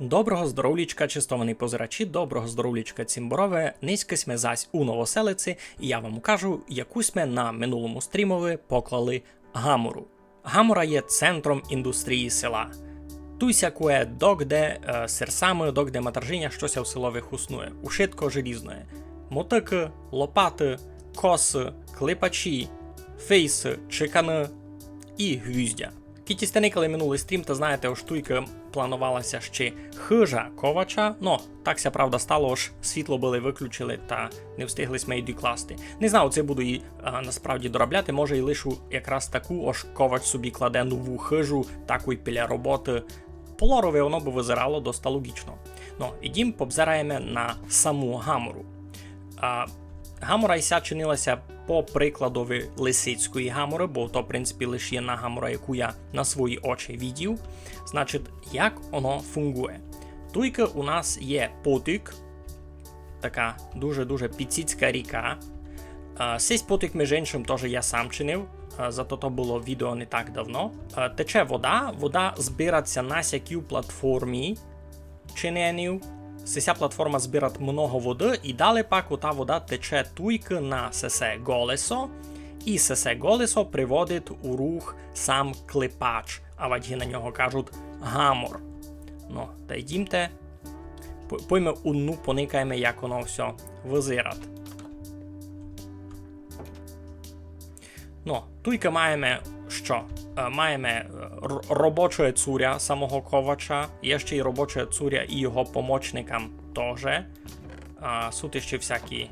Доброго здоровлічка, чистований позирачі, доброго здоровлічка цімборове. Низькось ми зась у новоселиці, і я вам кажу, якусь ми на минулому стрімові поклали гамору. Гамора є центром індустрії села. Туйся куе догде е, серсами, догде матержиня щось в селових уснує. Ушитко желізне. Мотики, лопати, коси, клипачі, фейси, чекани і гвіздя. Кіті стеникали минулий стрім, та знаєте, ось туйка планувалася ще хижа ковача. Ну, так ся правда стало, аж світло були виключили та не встигли ми класти. Не знаю, це буду і а, насправді доробляти. Може і лишу якраз таку, ось ковач собі кладе нову хижу, таку й біля роботи. Полорове воно би визирало доста логічно. Ну, ідім побзираємо на саму гамору. А, Гамора іся чинилася по прикладові лисицької гамори, бо то, в принципі, лише є на гамора, яку я на свої очі відів. Значить, як воно фунгує? Туйка у нас є потик, така дуже-дуже підсіцька ріка. Сись потик, між іншим, теж я сам чинив, зато то було відео не так давно. Тече вода, вода збирається на сякій платформі чиненів. Сися платформа збирать много води, і далі пак ота вода тече туйки на сесе голесо, і сесе голесо приводить у рух сам клепач, а вадьги на нього кажуть гамор. Ну, та йдімте, по- пойме одну поникаємо, як воно все визирать. Ну, туйка маємо що? Е, Маємо е, р- робоче цуря самого ковача, є ще й робоче цуря і його помічникам теж. А, Суть ще всякі,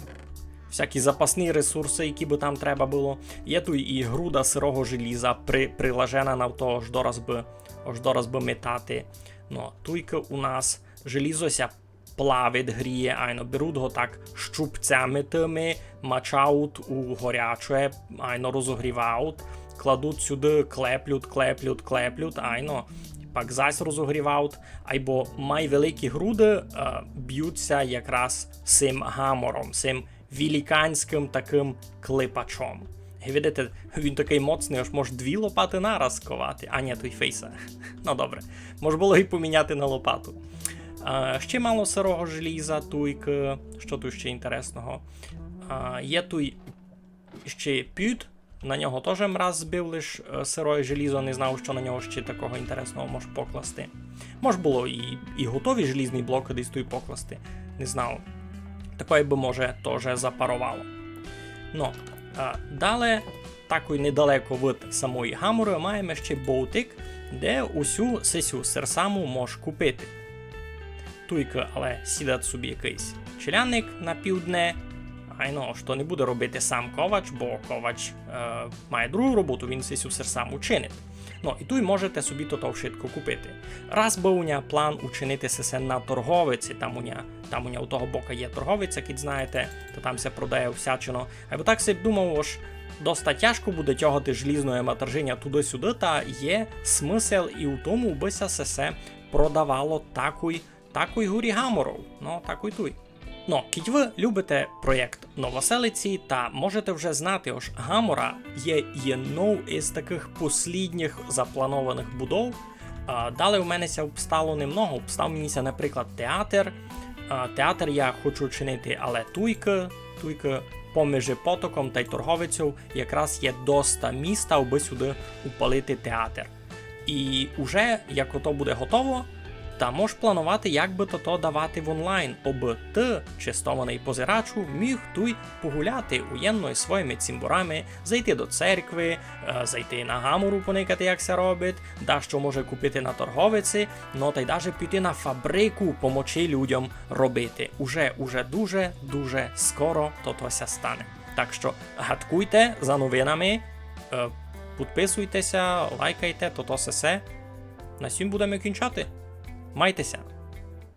всякі запасні ресурси, які би там треба було. Є тут і груда сирого желіза, при, прилажена на то, аж дораз би, аж дораз би метати. Ну, туйка у нас желізося плавить, гріє, айно беруть його так щупцями тими, мачають у горяче, айно розогрівають, кладуть сюди, клеплють, клеплють, клеплють, айно. Пак зась розогрівають, або май великі груди е, б'ються якраз цим гамором, цим великанським таким клипачом. І видите, він такий моцний, аж може дві лопати нараз ковати. А ні, той фейса. Ну добре, може було і поміняти на лопату. А, ще мало сирого желіза, туйки. Що тут ще інтересного? А, є туй ще пют. На нього теж мраз збив лиш е, сироє желізо, не знав, що на нього ще такого інтересного може покласти. Може було і, і готові желізні блоки десь тут покласти. Не знав. Такої би може теж запарувало. Ну, а, далі, такою недалеко від самої гамори, маємо ще боутик, де усю сесю серсаму можеш купити. Туйка, але сідать собі якийсь челянник на півдне. Айно, що не буде робити сам ковач, бо ковач е, має другу роботу, він сесю сам учинить. Ну і тут можете собі то то вшитко купити. Раз би у ня план учинити се на торговиці, там у ня, там у ня у того бока є торговиця, як знаєте, то там се продає всячино. Або так си думав, ось доста тяжко буде тягати желізної матержиня туди-сюди, та є смисл і у тому, бися сесе продавало такий такий гурі гаморов. Ну, такий туй. Ну, кіть ви любите проєкт Новоселиці та можете вже знати, ось Гамора є єдною із таких послідніх запланованих будов. Далі у мене обстало немного. Обстав мені, наприклад, театр. Театр я хочу чинити, але туйки, туйки поміж потоком та й торговицю якраз є доста міста, аби сюди упалити театр. І уже як ото буде готово, та можеш планувати, як би то то давати в онлайн, аби ти, чистований позирачу, міг туй погуляти уєнно із своїми цімбурами, зайти до церкви, е, зайти на гамору, поникати, як це робить, да що може купити на торговиці, ну та й даже піти на фабрику, помочи людям робити. Уже, уже дуже, дуже скоро то тося стане. Так що гадкуйте за новинами, е, підписуйтеся, лайкайте, то то все. На сім будемо кінчати. Майтеся!